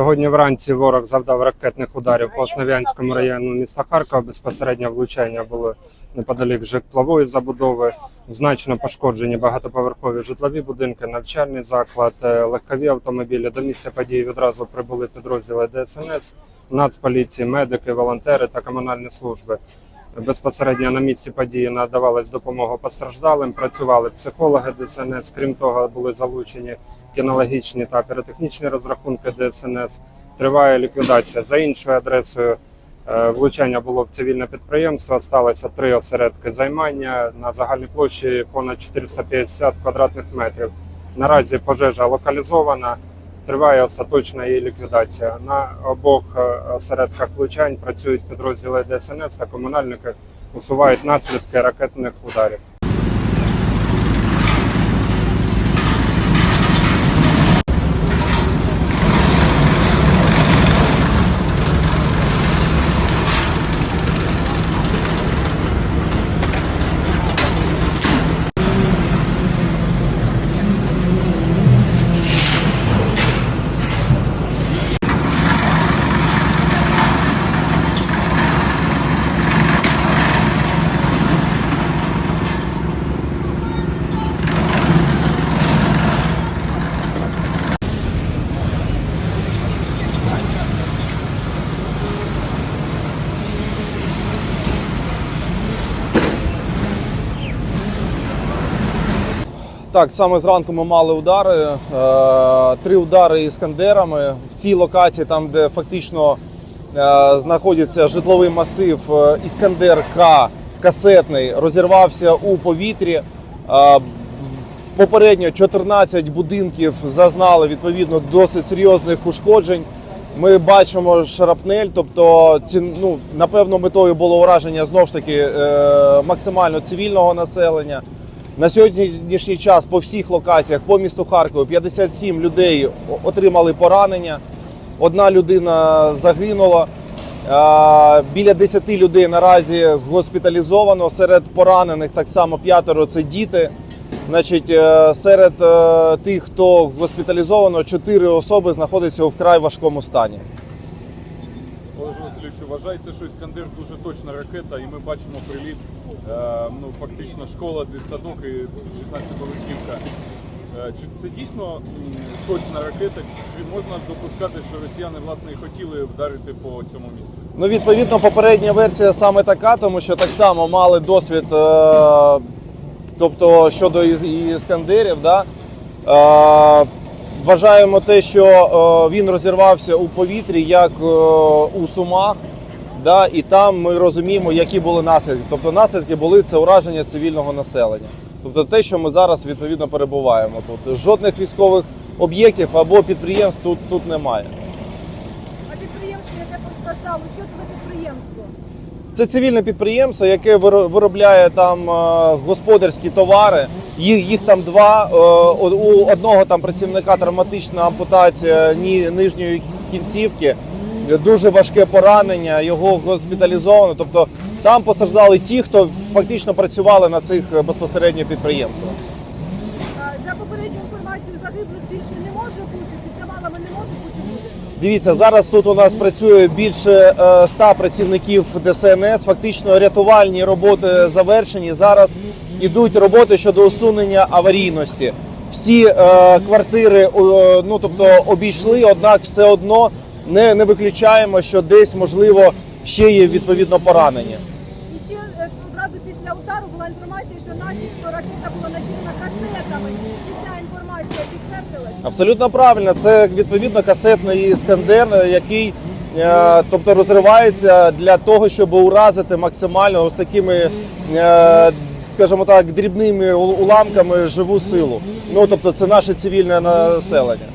Сьогодні вранці ворог завдав ракетних ударів по Основ'янському району міста Харкова. Безпосередньо влучання було неподалік житлової забудови. Значно пошкоджені багатоповерхові житлові будинки, навчальний заклад, е, легкові автомобілі. До місця події відразу прибули підрозділи ДСНС, Нацполіції, медики, волонтери та комунальні служби. Безпосередньо на місці події надавалась допомога постраждалим. Працювали психологи ДСНС. Крім того, були залучені кінологічні та піротехнічні розрахунки ДСНС. Триває ліквідація за іншою адресою. е, Влучання було в цивільне підприємство. Сталося три осередки займання на загальній площі понад 450 квадратних метрів. Наразі пожежа локалізована. Триває остаточна її ліквідація. На обох е, осередках влучань працюють підрозділи ДСНС та комунальники усувають наслідки ракетних ударів. Так, саме зранку ми мали удари. Е, три удари іскандерами. В цій локації, там, де фактично е, знаходиться житловий масив, е, Іскандер К касетний розірвався у повітрі. Попередньо 14 будинків зазнали відповідно досить серйозних ушкоджень. Ми бачимо шарапнель, тобто ці, ну, напевно метою було ураження знову ж таки максимально цивільного населення. На сьогоднішній час по всіх локаціях по місту Харкову 57 людей отримали поранення. Одна людина загинула. Біля 10 людей наразі госпіталізовано. Серед поранених так само п'ятеро це діти. Значить, е, серед е, тих, хто госпіталізовано, 4 особи знаходяться у вкрай важкому стані. Васильович, вважається, що Іскандер дуже точна ракета, і ми бачимо приліт. Е, ну, фактично школа, дитсадок і 16-поверхівка. Е, чи це дійсно точна ракета? Чи можна допускати, що росіяни власне і хотіли вдарити по цьому місту? Ну, відповідно, попередня версія саме така, тому що так само мали досвід, е, тобто щодо іскандерів. Да? Вважаємо те, що е, він розірвався у повітрі, як е, у Сумах. Да? І там ми розуміємо, які були наслідки. Тобто наслідки були це ураження цивільного населення. Тобто те, що ми зараз відповідно перебуваємо тут. Жодних військових об'єктів або підприємств тут, тут немає. А підприємство, яке постраждало, що це за підприємство? Це цивільне підприємство, яке виро- виробляє там е, господарські товари. Їх, їх там два. Е, У одного там працівника травматична ампутація ні нижньої кінцівки, дуже важке поранення, його госпіталізовано. Тобто там постраждали ті, хто фактично працювали на цих е, безпосередньо підприємствах. За загиблих більше не може бути, під завалами не може бути. Дивіться, зараз тут у нас працює більше е, 100 працівників ДСНС. Фактично рятувальні роботи завершені. Зараз ідуть роботи щодо усунення аварійності. Всі е, квартири е, ну тобто обійшли, однак все одно не, не виключаємо, що десь можливо ще є відповідно поранення. І ще е, одразу після удару була інформація, що начебто ракета була начинена касетами. Чи ця? Абсолютно правильно. Це відповідно касетний іскандер, е, який е, тобто розривається для того, щоб уразити максимально ось такими, е, скажімо так, дрібними уламками живу силу. Ну тобто, це наше цивільне населення.